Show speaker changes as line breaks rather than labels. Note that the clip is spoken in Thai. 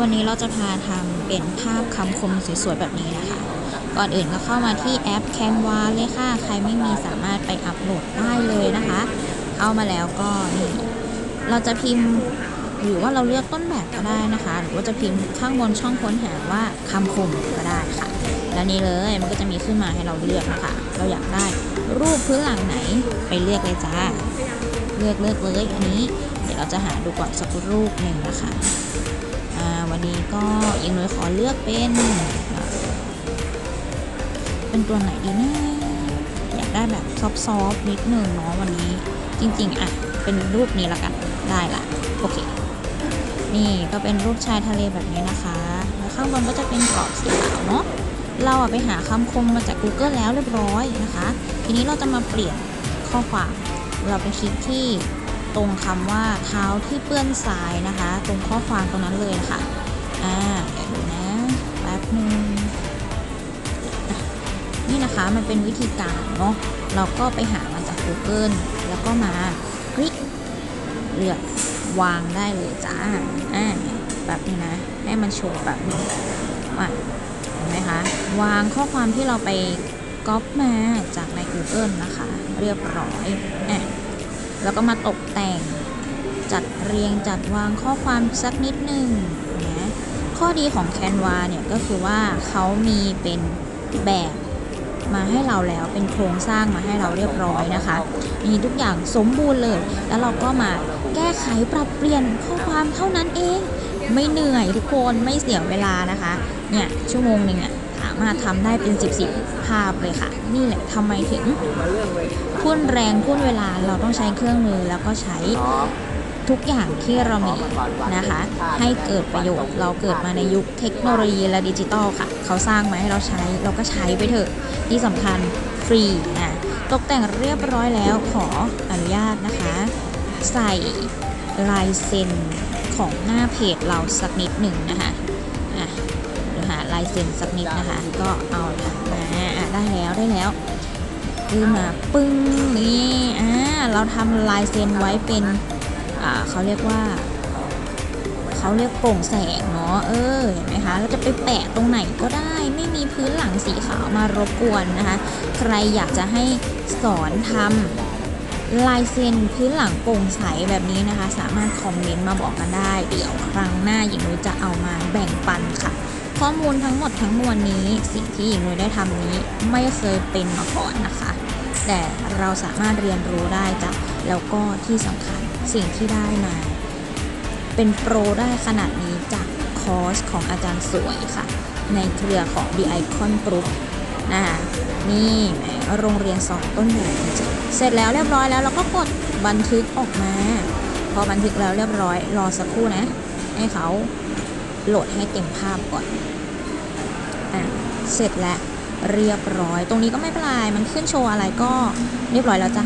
วันนี้เราจะพาทำเป็นภาพคำคมสวยๆแบบนี้นะคะ ก่อนอื่นก็เข้ามาที่แอป Canva เลยค่ะ ใครไม่มีสามารถไปอัปโหลดได้เลยนะคะ เข้ามาแล้วก็นี่เราจะพิมพ์หรือว่าเราเลือกต้นแบบก็ได้นะคะ หรือว่าจะพิมพ์ข้างบนช่องค้นหาว่าคำคมก็ได้ค่ะ และนี่เลยมันก็จะมีขึ้นมาให้เราเลือกนะคะ เราอยากได้รูปพื้นหลังไหนไปเลือกเลยจ้า เลือกเลือกเลยอันนี้ เดี๋ยวเราจะหาดูก่อนสักรูปหนึ่งนะคะ วันนี้ก็ยังน้อยขอเลือกเป็นเอ่อเป็นตัวไหนดีนะอยากได้แบบซอฟต์ๆนิดหนึ่งเนาะวันนี้ จริง ๆ อะ เป็นรูปนี้ละกันได้ละโอเค นี่ก็เป็นรูปชายทะเลแบบนี้นะคะ แล้วข้างบนก็จะเป็นกรอบสีขาวเนาะเราอะไปหาคำคมมาจาก Google แล้วเรียบร้อยนะคะ ทีนี้เราจะมาเปลี่ยนข้อความ เราไปคลิกที่ ตรงคำว่าเท้าที่เปื้อนทรายนะคะ ตรงข้อความตรงนั้นเลยะคะอ่าเดี๋ยวดูนะแป๊บหนึงอะนี่นะคะมันเป็นวิธีการเนาะเราก็ไปหามาจาก Google แล้วก็มาคลิกเลือกวางได้เลยจ้าอ่าแบบนี้นะ ให้มันโชว์แบบนี้อะเห็นไหมคะ วางข้อความที่เราไปก๊อปมาจากใน Google นะคะ เรียบร้อยอะ แล้วก็มาตกแต่ง จัดเรียงจัดวางข้อความสักนิดหนึ่งนะข้อดีของ Canva เนี่ยก็คือว่าเขามีเป็นแบบมาให้เราแล้วเป็นโครงสร้างมาให้เราเรียบร้อยนะคะมีทุกอย่างสมบูรณ์เลย แล้วเราก็มาแก้ไขปรับเปลี่ยนข้อความเท่านั้นเอง ไม่เหนื่อยทุกคนไม่เสียเวลานะคะ เนี่ยชั่วโมงหนึ่งอะามารถทำได้เป็น 10บสภาพเลยค่ะ นี่แหละทำไมถึงทุ่นแรงทุ่นเวลาเราต้องใช้เครื่องมือแล้วก็ใช้ทุกอย่างที่เรามีนะคะ ให้เกิดประโยชน์เราเกิดมาในยุคเทคโนโลยีและดิจิตอลค่ะ เขาสร้างมาให้เราใช้เราก็ใช้ไปเถอะที่สำคัญฟรีนะตกแต่งเรียบร้อยแล้วขออนุญาตนะคะ ใส่ลายเซ็นของหน้าเพจเราสักนิดหนึ่งนะคะอะาลายเซ็นสักนิดนะคะ ก็เอาละมาอะได้แล้วได้แล้วคือมาปึ้งนี่อ่าเราทำลายเซ็นไว้เป็นอ่าเขาเรียกว่าเขาเรียกโปร่งแสงเนาะเออเห็นไหมคะเราจะไปแปะตรงไหนก็ได้ไม่มีพื้นหลังสีขาวมารบกวนนะคะ ใครอยากจะให้สอนทำลายเซ็นพื้นหลังโปร่งใสแบบนี้นะคะ สามารถคอมเมนต์มาบอกกันได้ เดี๋ยวครั้งหน้าหญิงนุ้ยจะเอามาแบ่งปันค่ะ ข้อมูลทั้งหมดทั้งมวลนี้สิ่งที่หญิงนุ้ยได้ทำนี้ไม่เคยเป็นมาก่อนนะคะ แต่เราสามารถเรียนรู้ได้จ้ะแล้วก็ที่สำคัญสิ่งที่ได้มา เป็นโปรได้ขนาดนี้จากคอร์สของอาจารย์สวยค่ะ ในเครือของ The Icon Group นะคะนี่แหมโรงเรียนสอนต้นแบบจริงเสร็จแล้วเรียบร้อยแล้วเราก็กดบันทึกออกมา พอบันทึกแล้วเรียบร้อยรอสักครู่นะ ให้เขา โหลดให้เต็มภาพก่อนอะเสร็จแล้วเรียบร้อย ตรงนี้ก็ไม่เป็นไร มันขึ้นโชว์อะไรก็เรียบร้อยแล้วจ้ะ